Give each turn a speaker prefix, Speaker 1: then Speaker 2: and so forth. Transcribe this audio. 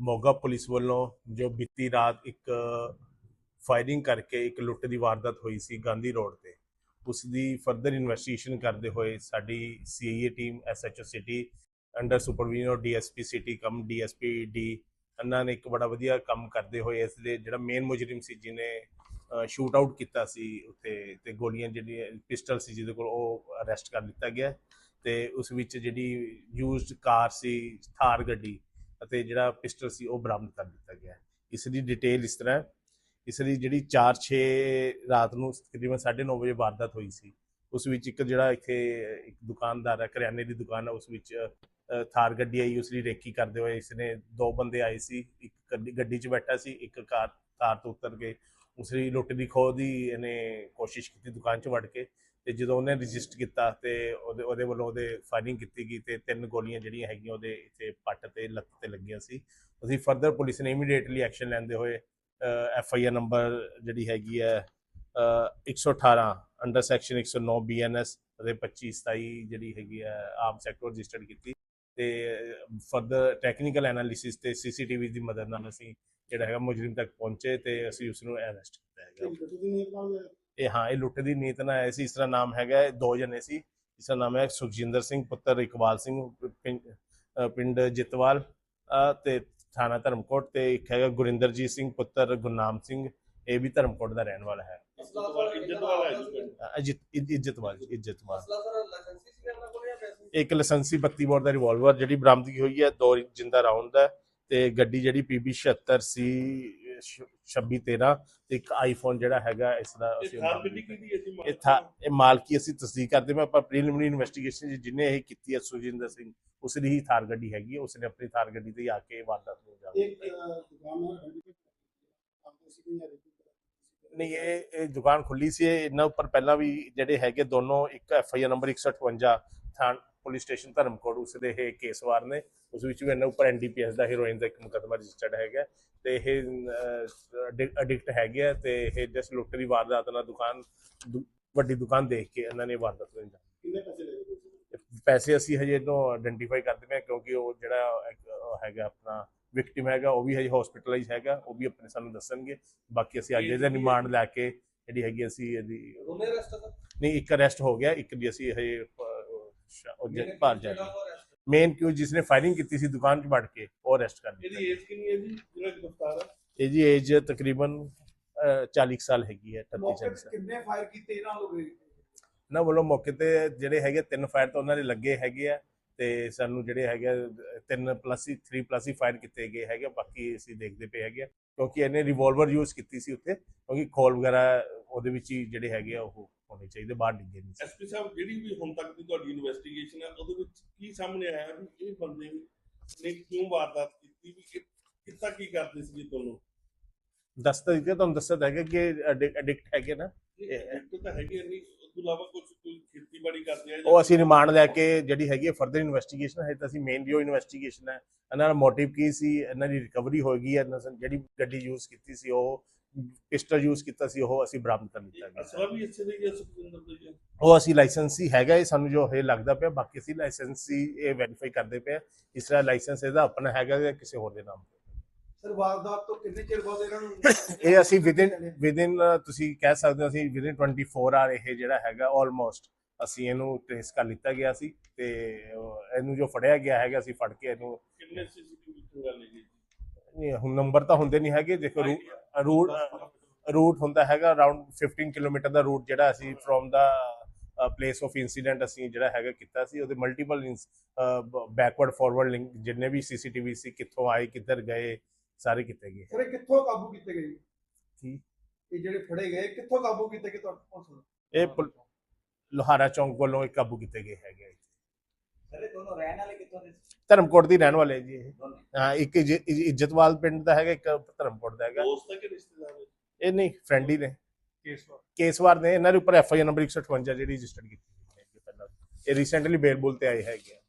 Speaker 1: Moga police ਵੱਲੋਂ ਜੋ ਬੀਤੀ ਰਾਤ ਇੱਕ ਫਾਇਰਿੰਗ ਕਰਕੇ ਇੱਕ ਲੁੱਟ ਦੀ ਵਾਰਦਾਤ ਹੋਈ ਸੀ ਗਾਂਧੀ ਰੋਡ ਤੇ ਉਸ ਦੀ ਫਰਦਰ ਇਨਵੈਸਟੀਗੇਸ਼ਨ ਕਰਦੇ ਹੋਏ ਸਾਡੀ CIA team SHO city under supervision of DSP city cum DSP D ਇਹਨਾਂ ਨੇ ਇੱਕ ਬੜਾ ਵਧੀਆ ਕੰਮ ਕਰਦੇ ਹੋਏ ਇਸ ਦੇ ਜਿਹੜਾ ਮੇਨ ਮੁਜਰਮ ਸੀ ਜਿਹਨੇ ਸ਼ੂਟ ਆਊਟ ਕੀਤਾ ਸੀ ਉੱਥੇ ਤੇ ਗੋਲੀਆਂ ਜਿਹੜੀਆਂ ਪਿਸਟਲ ਸੀ ਜਿਹਦੇ ਕੋਲ ਉਹ ਅਰੈਸਟ ਕਰ ਲਿੱਤਾ ਗਿਆ ਤੇ ਉਸ ਵਿੱਚ ਜਿਹੜੀ ਯੂਜ਼ਡ ਕਾਰ ਸੀ, ਥਾਰ ਗੱਡੀ ਅਤੇ ਜਿਹੜਾ ਪਿਸਟਲ ਸੀ ਉਹ ਬਰਾਮਦ ਕਰ ਲਿੱਤਾ ਗਿਆ ਇਸ ਦੀ ਡਿਟੇਲ ਇਸ ਤਰ੍ਹਾਂ ਹੈ। ਇਸ ਦੀ ਜਿਹੜੀ 4-6 ਰਾਤ ਨੂੰ ਤਕਰੀਬਨ 9:30 ਵਜੇ ਵਾਰਦਾਤ ਹੋਈ ਸੀ, ਉਸ ਵਿੱਚ ਇੱਕ ਜਿਹੜਾ ਇੱਥੇ ਇੱਕ ਦੁਕਾਨਦਾਰ ਹੈ, ਕਰਿਆਨੇ ਦੀ ਦੁਕਾਨ ਹੈ, ਉਸ ਵਿੱਚ ਥਾਰ ਗੱਡੀ ਆਈ, ਉਸ ਦੀ ਰੇਕੀ ਕਰਦੇ ਹੋਏ ਇਸਨੇ ਦੋ ਬੰਦੇ ਆਏ ਸੀ ਇੱਕ ਗੱਡੀ- 'ਚ ਬੈਠਾ ਸੀ, ਇੱਕ ਕਾਰ ਕਾਰ ਤੋਂ ਉਤਰ ਕੇ ਉਸ ਦੀ ਲੁੱਟ ਦੀ ਖੋਹ ਦੀ ਇਹਨੇ ਕੋਸ਼ਿਸ਼ ਕੀਤੀ ਦੁਕਾਨ 'ਚ ਵੜ ਕੇ ਤੇ ਜਦੋਂ ਉਹਨੇ ਰਜਿਸਟ ਕੀਤਾ ਤੇ ਉਹਦੇ ਉਹਦੇ ਵੱਲੋਂ ਉਹਦੇ ਫਾਇਰਿੰਗ ਕੀਤੀ ਗਈ ਤੇ ਤਿੰਨ ਗੋਲੀਆਂ ਜਿਹੜੀਆਂ ਹੈਗੀਆਂ ਉਹਦੇ ਇੱਥੇ ਪੱਟ ਤੇ ਲੱਤ ਤੇ ਲੱਗੀਆਂ ਸੀ। ਅਸੀਂ ਫਰਦਰ ਪੁਲਿਸ ਨੇ ਇਮੀਡੀਏਟਲੀ ਐਕਸ਼ਨ ਲੈਂਦੇ ਹੋਏ ਐਫ ਆਈ ਆਰ ਨੰਬਰ ਜਿਹੜੀ ਹੈਗੀ ਹੈ ਅ, 118 ਅੰਡਰ ਸੈਕਸ਼ਨ 109 ਬੀਐਨਐਸ ਅਤੇ 25 27 ਜਿਹੜੀ ਹੈਗੀ ਹੈ ਆਮ ਸੈਕਟਰ ਰਜਿਸਟਰਡ ਕੀਤੀ। ਤੇ ਫਰਦਰ ਟੈਕਨੀਕਲ ਐਨਾਲਿਸਿਸ ਤੇ ਸੀਸੀਟੀਵੀ ਦੀ ਮਦਦ ਨਾਲ ਅਸੀਂ ਜਿਹੜਾ ਹੈਗਾ ਮੁਜਰਮ ਤੱਕ ਪਹੁੰਚੇ ਤੇ ਅਸੀਂ ਉਸ ਨੂੰ ਅਰੈਸਟ ਕੀਤਾ ਹੈਗਾ। ਇਹ ਹਾਂ? ਇਹ ਲੁੱਟ ਦੀ ਨੀਤ ਨਾਲ ਸੀ। ਇਸ ਦਾ ਨਾਮ ਹੈਗਾ ਦੋ ਜਣੇ ਸੀ। ਇਸ ਦਾ ਨਾਮ ਹੈ ਸੁਖਜਿੰਦਰ ਸਿੰਘ ਪੁੱਤਰ ਇਕਬਾਲ ਸਿੰਘ ਪਿੰਡ ਜਿਤਵਾਲ ਤੇ ਥਾਣਾ ਧਰਮਕੋਟ ਤੇ ਇੱਕ ਹੈਗਾ ਗੁਰਿੰਦਰਜੀਤ ਸਿੰਘ ਪੁੱਤਰ ਗੁਰਨਾਮ ਸਿੰਘ। ਇਹ ਵੀ ਧਰਮਕੋਟ ਦਾ ਰਹਿਣ ਵਾਲਾ ਹੈ।
Speaker 2: ਇੱਜ਼ਤ ਵਾਲਾ ਹੈ ਜੀ ਪਿੰਡ।
Speaker 1: ਅ, ਇੱਜ਼ਤ ਇੱਜ਼ਤ- ਇੱਜ਼ਤਵਾਲ ਜੀ, ਇੱਜ਼ਤਵਾਲ ਇੱਕ ਲਾਇਸੈਂਸੀ 32 ਬੋਰ ਦਾ ਰਿਵਾਲਵਰ ਜਿਹੜੀ ਬਰਾਮਦਗੀ ਹੋਈ ਹੈ ਦੋ ਜਿੰਦਾ ਰਾਉਂਡ ਦਾ ਹੈ ਤੇ ਗੱਡੀ ਜਿਹੜੀ PB 76 ਸੀ 2613 ਤੇ ਇੱਕ ਆਈਫੋਨ ਜਿਹੜਾ ਹੈਗਾ ਇਸ ਦਾ ਅਸੀਂ ਇਹ ਥਾ ਇਹ ਮਾਲਕੀ ਅਸੀਂ ਤਸਦੀਕ ਕਰਦੇ ਮੈਂ ਆਪਾਂ ਪ੍ਰੀਲਿਮਿਨਰੀ ਇਨਵੈਸਟੀਗੇਸ਼ਨ ਜਿਹਨੇ ਇਹ ਕੀਤੀ ਹੈ ਸੁਜਿੰਦਰ ਸਿੰਘ ਉਸ ਦੀ ਹੀ ਥਾਰ ਗੱਡੀ ਹੈਗੀ ਹੈ ਉਸਨੇ ਆਪਣੀ ਥਾਰ ਗੱਡੀ ਤੇ ਆ ਕੇ ਵਾਰਦਾਤ ਨੂੰ ਅੰਜਾਮ
Speaker 3: ਇੱਕ
Speaker 1: ਦਿੱਤਾ ਹੈ।
Speaker 3: ਅ, ਦੁਕਾਨ ਹੈ ਆਈਡੈਂਟੀਫਾਈ ਆਪਦੇ ਸੀ ਜਾਂ ਰੇਡੀ
Speaker 1: ਨਹੀਂ ਇਹ ਇਹ ਦੁਕਾਨ ਖੁੱਲੀ ਸੀ ਇਹ ਇਹਨਾਂ ਉੱਪਰ ਪਹਿਲਾਂ ਵੀ ਜਿਹੜੇ ਹੈਗੇ ਦੋਨੋਂ ਇੱਕ ਐਫ ਆਈ ਆਰ ਨੰਬਰ 158 ਥਾਣ ਪੁਲਿਸ ਸਟੇਸ਼ਨ ਧਰਮਕੋਟ ਉਸ ਦੇ ਇਹ ਕੇਸਵਾਰ ਨੇ ਉਸ ਵਿੱਚ ਵੀ ਇਹਨਾਂ ਉੱਪਰ ਐਨਡੀਪੀਐਸ ਦਾ ਹੀਰੋਇਨ ਦਾ ਇੱਕ ਮੁਕੱਦਮਾ ਰਜਿਸਟਰਡ ਹੈਗਾ। ਤੇ ਇਹ ਐਡਿਕਟ ਹੈਗੇ ਤੇ ਇਹ ਜਸ ਲੁੱਟ ਦੀ ਵਾਰਦਾਤ ਨਾਲ ਦੁਕਾਨ ਦੁ- ਵੱਡੀ ਦੁਕਾਨ ਦੇਖ ਕੇ ਇਹਨਾਂ ਨੇ ਵਾਰਦਾਤ ਨੂੰ ਅੰਜਾਮ
Speaker 3: ਕਿੰਨੇ ਪੈਸੇ ਲੈ ਗਏ ਤੁਸੀਂ?
Speaker 1: ਪੈਸੇ ਅਸੀਂ ਹਜੇ ਇਹਨੂੰ ਆਇਡੈਂਟੀਫਾਈ ਕਰਦੇ ਪਏ ਹਾਂ ਕਿਉਂਕਿ ਉਹ ਜਿਹੜਾ ਹੈਗਾ ਆਪਣਾ ਵਿਕਟਿਮ ਹੈਗਾ ਉਹ ਵੀ ਹਜੇ ਹਸਪੀਟਲਾਈਜ਼ ਹੈਗਾ ਉਹ ਵੀ ਆਪਣੇ ਸਾਨੂੰ ਦੱਸਣਗੇ। ਬਾਕੀ ਅਸੀਂ ਅੱਜ ਇਹਦਾ ਰਿਮਾਂਡ ਲੈ ਕੇ ਜਿਹੜੀ ਹੈਗੀ ਅਸੀਂ ਇਹਦੀ
Speaker 4: ਦੋਨੇ
Speaker 1: ਨਹੀਂ ਇੱਕ ਅਰੈਸਟ ਹੋ ਗਿਆ ਇੱਕ ਦੀ ਅਸੀਂ ਹਜੇ ਉਹ ਜਾ ਮੇਨ ਕਿਉਂ ਜਿਸ ਨੇ ਫਾਇਰਿੰਗ ਕੀਤੀ ਸੀ ਦੁਕਾਨ 'ਚ ਵੜ ਕੇ ਉਹ ਅਰੈਸਟ ਕਰ
Speaker 2: ਇਹਦੀ
Speaker 1: ਦਿੱਤਾ
Speaker 2: ਏਜ ਕਿੰਨੀ ਹੈ ਜੀ? ਜਿਹੜਾ ਗ੍ਰਿਫਤਾਰ ਹੈ।
Speaker 1: ਇਹਦੀ ਏਜ ਤਕਰੀਬਨ ਅਹ, 40 ਕੁ ਸਾਲ ਹੈਗੀ ਹੈ 38
Speaker 3: ਮੌਕੇ
Speaker 1: 40
Speaker 3: ਤੇ
Speaker 1: ਸਾਲ।
Speaker 3: ਕਿੰਨੇ ਫਾਇਰ ਕੀਤੇ ਇਹਨਾਂ ਲੋਗੇ
Speaker 1: ਨਾ ਵੱਲੋਂ ਮੌਕੇ ਤੇ ਜਿਹੜੇ ਹੈਗੇ ਤਿੰਨ ਫਾਇਰ ਤਾਂ ਉਹਨਾਂ ਦੇ ਲੱਗੇ ਹੈਗੇ ਆ ਤੇ ਸਾਨੂੰ ਜਿਹੜੇ ਹੈਗੇ ਤਿੰਨ ਪਲੱਸ ਹੀ 3 ਪਲੱਸ ਹੀ ਫਾਇਰ ਕੀਤੇ ਗਏ ਹੈਗੇ ਬਾਕੀ ਅਸੀਂ ਦੇਖਦੇ ਪਏ ਹੈਗੇ। ਕਿਉਂਕਿ ਇਹਨੇ ਰਿਵਾਲਵਰ ਯੂਜ਼ ਕੀਤੀ ਸੀ ਉੱਥੇ ਕਿਉਂਕਿ ਖੋਲ ਵਗੈਰਾ ਉਹਦੇ ਵਿੱਚ ਹੀ ਜਿਹੜੇ ਹੈਗੇ ਆ ਉਹ ਹੋਣੇ ਚਾਹੀਦੇ ਬਾਹਰ ਡਿੱਗੇ ਨਹੀਂ
Speaker 2: ਐਸਪੀ ਸਾਹਿਬ ਜਿਹੜੀ ਵੀ ਹੁਣ ਤੱਕ ਦੀ ਤੁਹਾਡੀ ਇਨਵੈਸਟੀਗੇਸ਼ਨ ਹੈ ਉਹਦੇ ਵਿੱਚ ਕੀ ਸਾਹਮਣੇ ਆਇਆ ਵੀ ਇਹ ਬੰਦੇ ਨੇ ਕਿਉਂ ਵਾਰਦਾਤ ਕੀਤੀ? ਵੀ ਕਿੱਤਾ ਕੀ ਕਰਦੇ ਸੀ ਤੁਹਾਨੂੰ?
Speaker 1: ਦੱਸ ਤਾਂ ਦਿੱਤਾ ਤੁਹਾਨੂੰ ਦੱਸਿਆ ਹੈਗਾ ਕਿ ਐਡਿਕਟ ਹੈਗੇ ਨਾ।
Speaker 2: ਇਹ ਐਕਟ ਤਾਂ ਹੈਗੇ ਨਹੀਂ ਉਸ ਤੋਂ ਇਲਾਵਾ ਕੁਝ ਕੋਈ ਖੇਤੀਬਾੜੀ ਕਰਦੇ ਆ
Speaker 1: ਉਹ ਅਸੀਂ ਰਿਮਾਂਡ ਲੈ ਕੇ ਜਿਹੜੀ ਹੈਗੀ ਹੈ ਫਰਦਰ ਇਨਵੈਸਟੀਗੇਸ਼ਨ ਹੈ ਤਾਂ ਅਸੀਂ ਮੇਨ ਜੋ ਇਨਵੈਸਟੀਗੇਸ਼ਨ ਹੈ। ਇਹਨਾਂ ਦਾ ਮੋਟਿਵ ਕੀ ਸੀ? ਇਹਨਾਂ ਦੀ ਰਿਕਵਰੀ ਹੋਏਗੀ ਜਿਹੜੀ ਗੱਡੀ ਯੂਜ਼ ਕੀਤੀ ਸੀ ਉਹ ਪਿਸਟਲ ਯੂਜ਼ ਕੀਤਾ ਸੀ ਉਹ ਅਸੀਂ ਬਰਾਮਦ ਕਰ ਲਿੱਤਾ
Speaker 2: ਇਹ
Speaker 1: ਗਿਆ।
Speaker 2: ਅਸਲਾ ਵੀ ਇਸੇ ਦੇ ਜਾਂ ਸੁਖਿੰਦਰ ਦੇ ਜਾਂ?
Speaker 1: ਉਹ ਅਸੀਂ ਲਾਇਸੈਂਸ ਹੀ ਹੈਗਾ ਇਹ ਸਾਨੂੰ ਜੋ ਇਹ ਲੱਗਦਾ ਪਿਆ ਬਾਕੀ ਅਸੀਂ ਲਾਇਸੈਂਸ ਹੀ ਇਹ ਵੈਰੀਫਾਈ ਕਰਦੇ ਪਏ ਹਾਂ। ਇਸ ਤਰ੍ਹਾਂ ਲਾਇਸੈਂਸ ਇਹਦਾ ਆਪਣਾ ਹੈਗਾ ਜਾਂ ਕਿਸੇ ਹੋਰ ਦੇ ਨਾਮ ਤੇ।
Speaker 3: ਸਰ ਵਾਰਦਾਤ ਤੋਂ ਕਿੰਨੇ ਚਿਰ ਬਾਅਦ ਇਹਨਾਂ ਨੂੰ
Speaker 1: ਇਹ ਅਸੀਂ ਵਿਦਿਨ ਵਿਦਿਨ ਤੁਸੀਂ ਕਹਿ ਸਕਦੇ ਹੋ ਅਸੀਂ ਵਿਦਿਨ 24 ਆਰ ਇਹ ਜਿਹੜਾ ਹੈਗਾ ਆਲਮੋਸਟ ਅਸੀਂ ਇਹਨੂੰ ਟ੍ਰੇਸ ਕਰ ਲਿੱਤਾ ਗਿਆ ਸੀ ਤੇ ਅਹ, ਇਹਨੂੰ ਜੋ ਫੜਿਆ ਗਿਆ ਹੈਗਾ ਅਸੀਂ ਫੜ ਕੇ ਇਹਨੂੰ
Speaker 2: ਕਿੰਨੇ ਸੀਸੀਟੀਵੀ ਖੰਗਾ ਲੈ ਗਏ
Speaker 1: ਨਹੀਂ, ਹੁਣ ਨੰਬਰ ਤਾਂ ਹੁੰਦੇ ਨਹੀਂ ਹੈਗੇ ਦੇਖੋ ਰੂਟ ਰੂਟ ਹੁੰਦਾ ਹੈਗਾ ਅਰਾਊਂਡ 15 ਕਿਲੋਮੀਟਰ ਦਾ ਰੂਟ ਜਿਹੜਾ ਅਸੀਂ from the place of incident ਅਸੀਂ ਜਿਹੜਾ ਹੈਗਾ ਕੀਤਾ ਸੀ। ਉਹਦੇ ਮਲਟੀਪਲ ਬੈਕਵਰਡ ਫਾਰਵਰਡ ਲਿੰਕ ਜਿੰਨੇ ਵੀ ਸੀਸੀਟੀਵੀ ਸੀ ਕਿੱਥੋਂ ਆਏ ਕਿੱਧਰ ਗਏ ਸਾਰੇ ਕੀਤੇ ਗਏ।
Speaker 3: ਸਰ ਕਿੱਥੋਂ ਕਾਬੂ ਕੀਤੇ ਗਏ?
Speaker 1: ਕੀ?
Speaker 3: ਇਹ ਜਿਹੜੇ ਫੜੇ ਗਏ ਕਿੱਥੋਂ ਕਾਬੂ ਕੀਤੇ ਗਏ? ਤੁਹਾਨੂੰ
Speaker 1: ਇਹ ਲੋਹਾਰਾ ਚੌਂਕ ਵੱਲੋਂ ਇਹ ਕਾਬੂ ਕੀਤੇ ਗਏ ਹੈਗੇ
Speaker 4: ਸਰ ਇਹ ਦੋਨੋਂ ਰਹਿਣ ਵਾਲੇ ਕਿੱਥੋਂ ਦੇ
Speaker 1: ਧਰਮਕੋਟ ਦੀ ਰਹਿਣ ਵਾਲੇ ਜੀ ਇਹ।
Speaker 4: ਦੋਨੇ
Speaker 1: ਹਾਂ। ਇੱਕ ਇੱਜ- ਇੱਜ- ਇੱਜ਼ਤਵਾਲ ਪਿੰਡ ਦਾ ਹੈਗਾ ਇੱਕ ਧਰਮਕੋਟ ਦਾ ਹੈਗਾ।
Speaker 2: ਦੋਸਤ ਹੈ ਕਿ ਰਿਸ਼ਤੇਦਾਰ ਹੈ
Speaker 1: ਇਹ ਨਹੀਂ ਫਰੈਂਡ ਹੀ ਨੇ।
Speaker 3: ਕੇਸ
Speaker 1: ਕੇਸਵਾਰ ਨੇ ਇਹਨਾਂ ਦੇ ਉੱਪਰ ਐਫ ਆਈ ਆਰ ਨੰਬਰ 158 ਜਿਹੜੀ ਰਜਿਸਟਰਡ ਕੀਤੀ ਹੋਈ ਹੈ ਪਹਿਲਾਂ। ਇਹ ਰੀਸੈਂਟਲੀ ਬੇਲ ਬੁਲ ਤੇ ਆਏ ਹੈਗੇ ਆ।